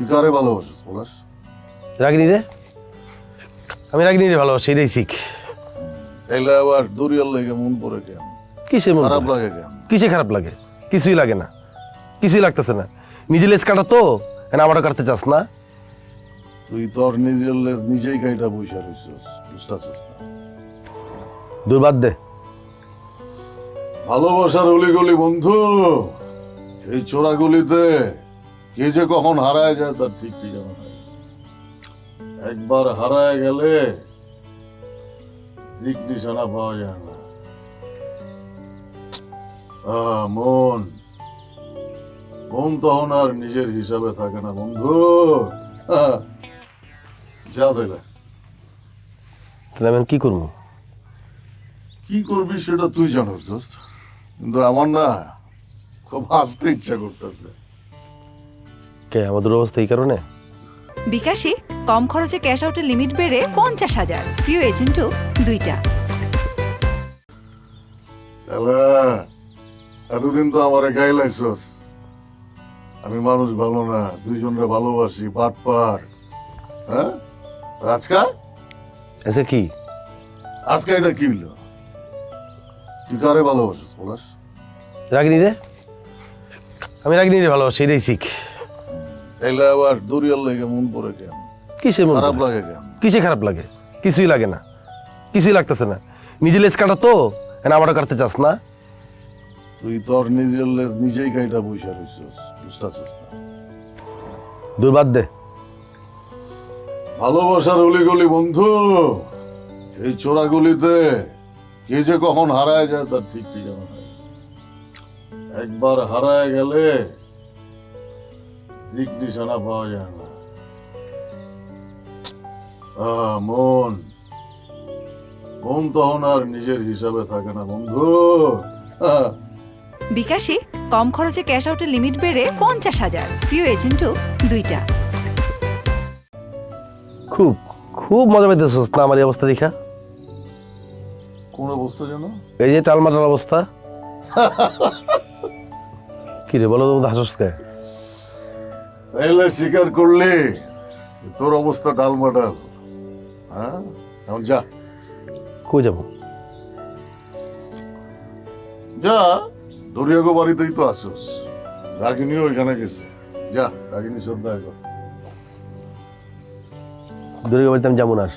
তুই কারে ভালোবাসিস পলাশ রাগিনী রে আমি রাগিনী রে ভালোবাসি এটাই ঠিক। তাইলে আবার দরিয়ার লেগে মন পড়ে কেন? কিসে মন খারাপ লাগে কেন? কিসে খারাপ লাগে? কিছুই লাগে না। কিছুই লাগতেছে না। নিজে লেজ কাটা তো আমারও কাটতে চাস না। তুই তোর নিজের লেজ নিজেই কাইটা বসে রইছিস বুঝতেছিস না? দুর্বাদ দে। ভালোবাসার অলিগলি বন্ধু এই চোরাগুলিতে কে যে কখন হারায় যায় তার ঠিক ঠিকানা নাই। একবার হারায় গেলে দিক নিশানা পাওয়া যায় না। মন মন তখন আর নিজের হিসাবে থাকে না বন্ধু। যা তাইলে তাহলে আমি কি করব? কি করবি সেটা তুই জানোস দোস্ত। কিন্তু আমার না খুব হাসতে ইচ্ছা করতেছে। কে? আমাদের অবস্থা এই কারণে? বিকাশে কম খরচে ক্যাশ আউটের লিমিট বেড়ে পঞ্চাশ হাজার। প্রিয় এজেন্টও দুইটা। এতদিন তো আমার গায়ে আমি মানুষ ভালো না দুইজনরে ভালোবাসি পাট পার হ্যাঁ? আজকা? আচ্ছা কি? আজকে এটা কি হইল তুই কারে ভালোবাসিস পলাশ রাগিনী রে? আমি রাগিনী রে ভালোবাসি এটাই ঠিক। তাইলে আবার দরিয়ার লেগে মন পড়ে কেন? কিসে মন খারাপ লাগে কেন? কিসে খারাপ লাগে? কিছুই লাগে না। কিছুই লাগতেছে না। নিজে লেজ কাটা তো আমারও কাটতে চাস না। তুই তোর নিজের লেজ নিজেই কাইটা রইছিস বুঝতেছিস না। দুর্বাদ দে। ভালোবাসার অলিগলি বন্ধু এই চোরাগুলিতে কে যে কখন হারায় যায় তার ঠিক ঠিকানা নাই। একবার হারায় গেলে দিক নিশানা পাওয়া যায় না। মন। মন তখন আর নিজের হিসাবে থাকে না বন্ধু। বিকাশে কম খরচে ক্যাশ আউটের লিমিট বেড়ে পঞ্চাশ হাজার। প্রিয় এজেন্টও দুইটা। খুব খুব মজা পাইতেছিস না আমার এই অবস্থা দেখা? কোন অবস্থা যেন? এই যে টালমাটাল অবস্থা। কি রে বলো তো হাসস কে তাইলে স্বীকার করলে তোর অবস্থা ডালমাডাল। হ্যাঁ? এখন যা। কই যাব? যা দরিয়াগো বাড়িতেই তো আসোস। রাগিনীও ওইখানে গেছে। যা রাগিনী শ্রদ্ধা কর দূরে বাড়িতে আমি যাব না আর।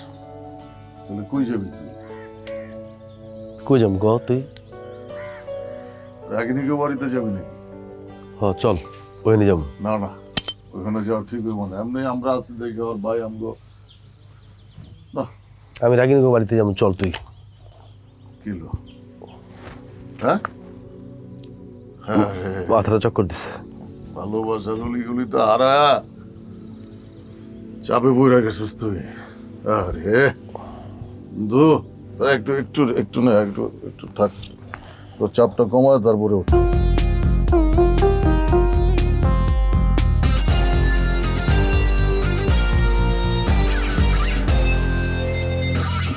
তাহলে কই যাবি তুই? কই যাব গ তুই? রাগিনীকে বাড়িতে যাবি নাকি? হ চল ওখানে যাব। না না। ওইখানে যাওয়া ঠিক হইব না। এমনি আমরা আছি দেখে ওর ভাই আমগো। না আমি রাগিনী বাড়িতে যাব চল তুই। কিলো হ্যাঁ? হ্যাঁ রে, মাথাটা চক্কর দিচ্ছে ভালোবাসা গুলি তো হারা। চাপে বইরা গেছিস তুই। আরে। দু একটু একটু একটু না একটু একটু থাক। তোর চাপটা কমায় তারপরে ওঠ